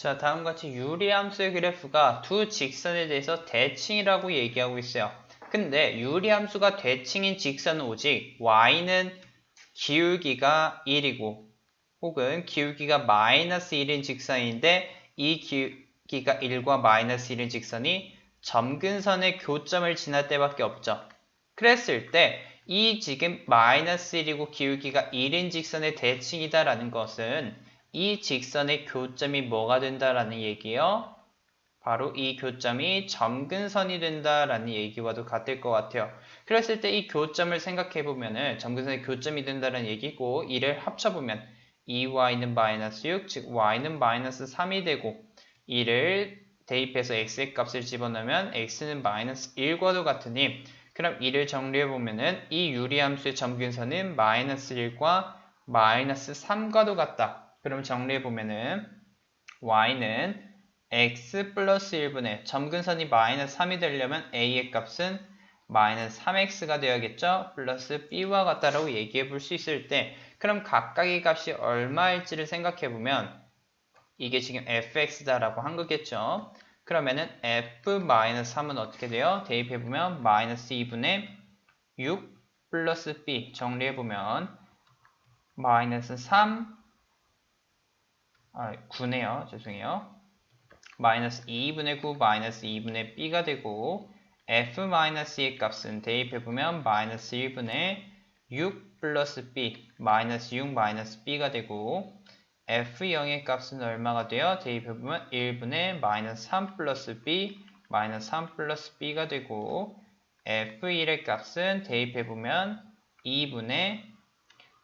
자, 다음과 같이 유리함수의 그래프가 두 직선에 대해서 대칭이라고 얘기하고 있어요. 근데 유리함수가 대칭인 직선은 오직 y는 기울기가 1이고 혹은 기울기가 마이너스 1인 직선인데 이 기울기가 1과 마이너스 1인 직선이 점근선의 교점을 지날 때밖에 없죠. 그랬을 때 이 지금 마이너스 1이고 기울기가 1인 직선의 대칭이다라는 것은 이 직선의 교점이 뭐가 된다라는 얘기예요? 바로 이 교점이 점근선이 된다라는 얘기와도 같을 것 같아요. 그랬을 때 이 교점을 생각해 보면 은 점근선의 교점이 된다는 얘기고 이를 합쳐보면 2y는 마이너스 6, 즉 y는 마이너스 3이 되고 이를 대입해서 x의 값을 집어넣으면 x는 마이너스 1과도 같으니 그럼 이를 정리해 보면 은 이 유리함수의 점근선은 마이너스 1과 마이너스 3과도 같다. 그럼 정리해 보면은 y는 x 플러스 1분의 점근선이 마이너스 3이 되려면 a의 값은 마이너스 3x가 되어야겠죠? 플러스 b와 같다라고 얘기해 볼 수 있을 때 그럼 각각의 값이 얼마일지를 생각해 보면 이게 지금 fx다라고 한 거겠죠? 그러면은 f-3은 어떻게 돼요? 대입해 보면 마이너스 2분의 6 플러스 b 정리해 보면 마이너스 3 아, 9네요. 죄송해요. 마이너스 2분의 9 마이너스 2분의 b가 되고 f-의 값은 대입해보면 마이너스 1분의 6 플러스 b 마이너스 6 마이너스 b가 되고 f0의 값은 얼마가 돼요? 대입해보면 1분의 마이너스 3 플러스 b 마이너스 3 플러스 b가 되고 f1의 값은 대입해보면 2분의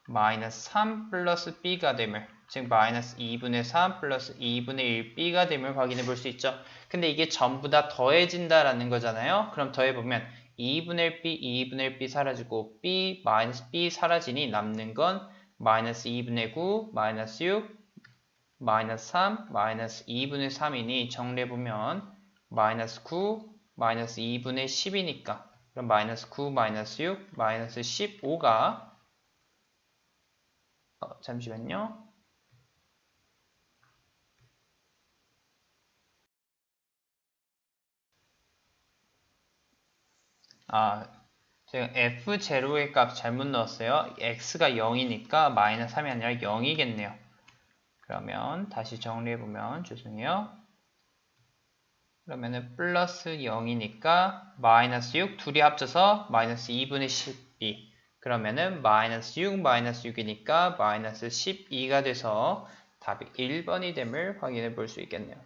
마이너스 3 플러스 b가 됨을 즉 마이너스 2분의 3 플러스 2분의 1 b가 됨을 확인해 볼 수 있죠. 근데 이게 전부 다 더해진다라는 거잖아요. 그럼 더해보면 2분의 1 b, 2분의 1 b 사라지고 b, 마이너스 b 사라지니 남는 건 마이너스 2분의 9, 마이너스 6, 마이너스 3, 마이너스 2분의 3이니 정리해보면 마이너스 9, 마이너스 2분의 10이니까 그럼 마이너스 9, 마이너스 6, 마이너스 15가 어, 잠시만요. 아, 제가 f0의 값 잘못 넣었어요. x가 0이니까 마이너스 3이 아니라 0이겠네요. 그러면 다시 정리해보면 죄송해요. 그러면은 플러스 0이니까 마이너스 6 둘이 합쳐서 마이너스 2분의 12 그러면은 마이너스 6 마이너스 6이니까 마이너스 12가 돼서 답이 1번이 됨을 확인해 볼 수 있겠네요.